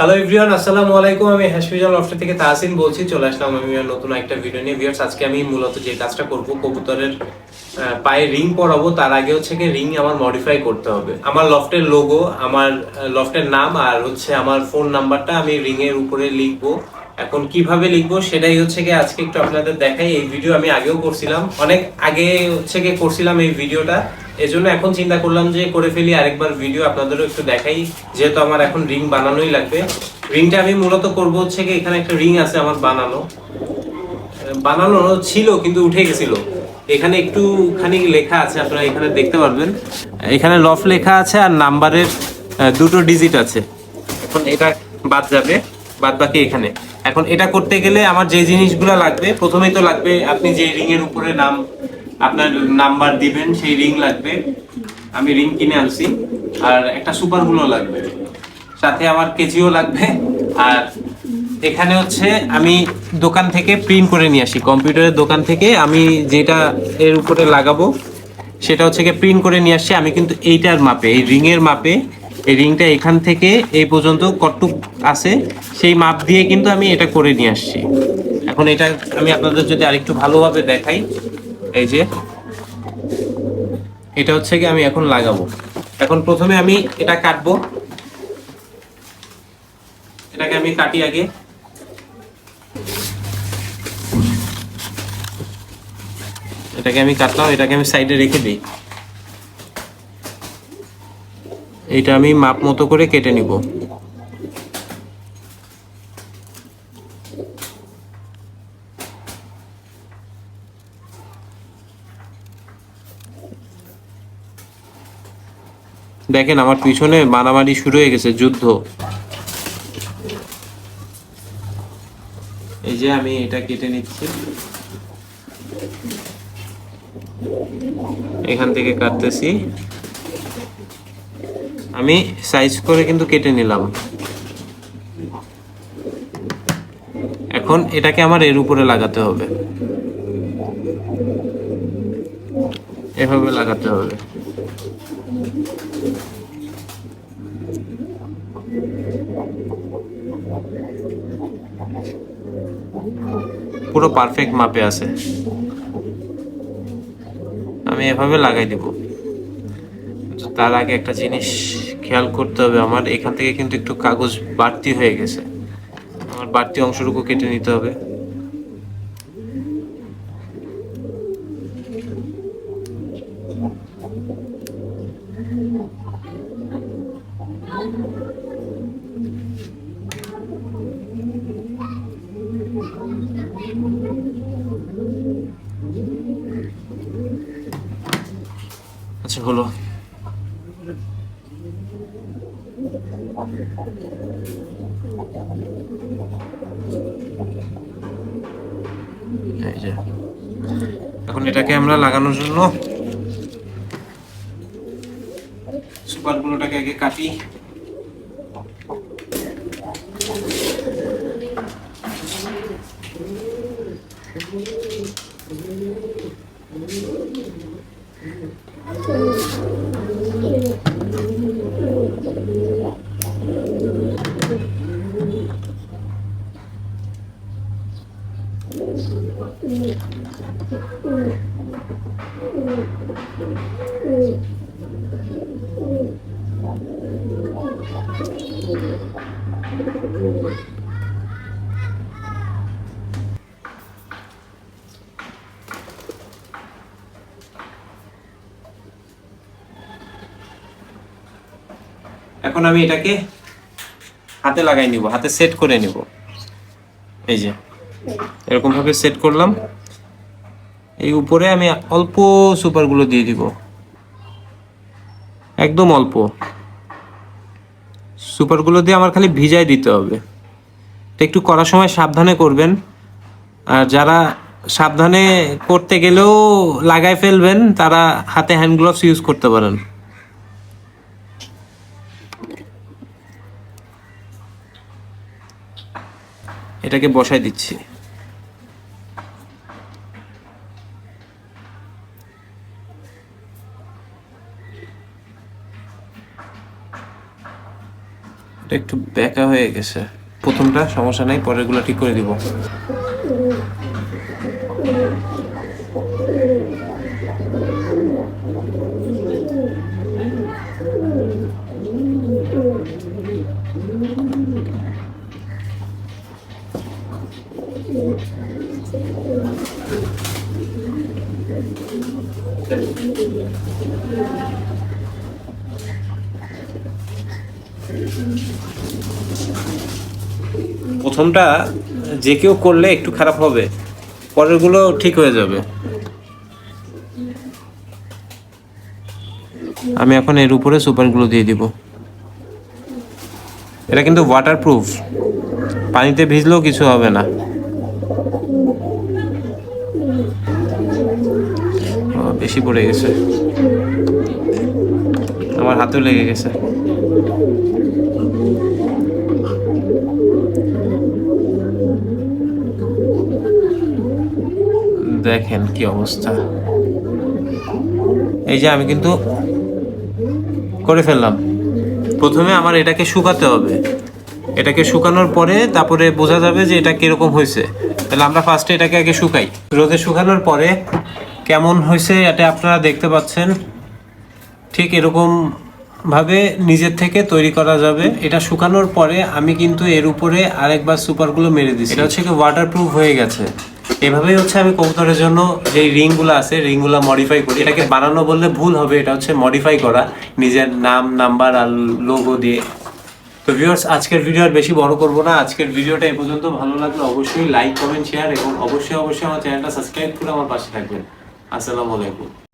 Hello everyone আসসালামু আলাইকুম। আমি হাসপিজাল অফিস থেকে তাহসিন বলছি, চলে আসলাম আমি নতুন একটা ভিডিও নিয়ে। ভিউয়ার্স আজকে আমি মূলত যে কাজটা করব, কবুতরের পায়ে রিং পরাবো, তার আগে হচ্ছে কি রিং আমার মডিফাই করতে হবে। আমার লফটের লোগো আমার লফটের নাম আর হচ্ছে আমার ফোন নাম্বারটা আমি রিং এর উপরে লিখব। এখন কীভাবে লিখব সেটাই হচ্ছে কি আজকে একটু আপনাদের দেখাই। এই ভিডিও আমি আগেও করছিলাম। অনেক আগে হচ্ছে কি করছিলাম এই ভিডিওটা এজন্য এখন চিন্তা করলাম যে করে ফেলি আরেকবার ভিডিও আপনাদেরও একটু দেখাই। যেহেতু আমার এখন রিং বানানোই লাগবে। রিংটা আমি মূলত করব হচ্ছে কি এখানে একটা রিং আছে আমার বানানো। বানানো ছিল কিন্তু উঠে গেছিল। এখানে একটুখানি লেখা আছে, আপনারা এখানে দেখতে পারবেন। এখানে লফ লেখা আছে আর নাম্বারের দুটো ডিজিট আছে। এখন এটা বাদ যাবে। বাদ বাকি এখানে। এখন এটা করতে গেলে আমার যে জিনিসগুলো লাগবে, প্রথমেই তো লাগবে আপনি যে রিং এর উপরে নাম, আপনার নাম্বার দিবেন, সেই রিং লাগবে। আমি রিং কিনে আনছি, আর একটা সুপারগুলো লাগবে। সাথে আমার কেজিও লাগবে, আর এখানে হচ্ছে আমি দোকান থেকে প্রিন্ট করে নিয়ে আসি। কম্পিউটারের দোকান থেকে আমি যেটা এর উপরে লাগাবো, সেটা হচ্ছে গিয়ে প্রিন্ট করে নিয়ে আসছি। আমি কিন্তু এইটার মাপে, এই রিং এর মাপে এই রিংটা এখান থেকে এই পর্যন্ত কটুক আছে। সেই মাপ দিয়ে কিন্তু আমি এটা করে নিয়ে আসছি। এখন এটা আমি আপনাদের যদি আরেকটু ভালোভাবে দেখাই, এই যে এটা হচ্ছে কি আমি এখন লাগাবো। এখন প্রথমে আমি এটা কাটবো। এটাকে আমি কাটি আগে। এটাকে আমি কাটলাম, এটাকে আমি সাইডে রেখে দিই। এটা আমি মাপ মতো করে কেটে নিব। দেখেন আমার পিছনে মারামারি শুরু হয়ে গেছে, যুদ্ধ। এই যে আমি এটা কেটে নিচ্ছি। এখান থেকে কাটতেছি। আমি সাইজ করে কিন্তু কেটে নিলাম। এখন এটাকে আমার এর উপরে লাগাতে হবে। এভাবে লাগাতে হবে। পুরো পারফেক্ট মাপে আছে। আমি এভাবে লাগাই দিব। তার আগে একটা জিনিস খেয়াল করতে হবে, আমার এখান থেকে কিন্তু একটু কাগজ বাড়তি হয়ে গেছে। আমার বাড়তি অংশটুকু কেটে নিতে হবে আচ্ছা হলো এখন এটাকে আমরা লাগানোর জন্য সুপার গুলোটাকে আগে কাটি। এখন আমি এটাকে হাতে লাগাই নিব, হাতে সেট করে নিব। এই যে এরকম ভাবে সেট করলাম। এই উপরে আমি অল্প সুপারগুলো দিয়ে দিব। একদম অল্প। সুপারগুলো দিয়ে আমার খালি ভিজাই দিতে হবে। তো একটু করার সময় সাবধানে করবেন। আর যারা সাবধানে করতে গেলেও লাগাই ফেলবেন, তারা হাতে হ্যান্ড গ্লোভস ইউজ করতে পারেন। এটাকে বসাই দিচ্ছি। এটা একটু বেঁকা হয়ে গেছে। প্রথমটা, সমস্যা নাই, পরেরগুলো ঠিক করে দিব। প্রথমটা যে কেউ করলে একটু খারাপ হবে, পরেরগুলো ঠিক হয়ে যাবে। আমি এখন এর উপরে সুপারগুলো দিয়ে দিব। এটা কিন্তু ওয়াটারপ্রুফ পানিতে ভিজলেও কিছু হবে না। বেশি পড়ে গেছে। আমার হাতেও লেগে গেছে। দেখেন কি অবস্থা। এই যে আমি কিন্তু করে ফেললাম। প্রথমে আমার এটাকে শুকাতে হবে। এটাকে শুকানোর পরে তারপরে বোঝা যাবে যে এটা কীরকম হয়েছে। তাহলে আমরা ফার্স্টে এটাকে আগে শুকাই। রোদে শুকানোর পরে কেমন হয়েছে এটা আপনারা দেখতে পাচ্ছেন। ঠিক এরকম ভাবে নিজের থেকে তৈরি করা যাবে। এটা শুকানোর পরে আমি কিন্তু এর উপরে আরেকবার সুপারগুলো মেরে দিচ্ছি এটা হচ্ছে কি ওয়াটারপ্রুফ হয়ে গেছে। এভাবেই হচ্ছে আমি কবুতরের জন্য যে রিংগুলো আছে, রিংগুলো মডিফাই করি। এটাকে বানানো বললে ভুল হবে, এটা হচ্ছে মডিফাই করা। নিজের নাম নাম্বার আর লোগো দিয়ে। তো ভিউয়ার্স আজকের ভিডিও আর বেশি বড় করব না। আজকের ভিডিওটা এ পর্যন্ত ভালো লাগলে অবশ্যই লাইক কমেন্ট শেয়ার এবং অবশ্যই অবশ্যই আমার চ্যানেলটা সাবস্ক্রাইব করে আমার পাশে থাকবেন। আসসালামু আলাইকুম।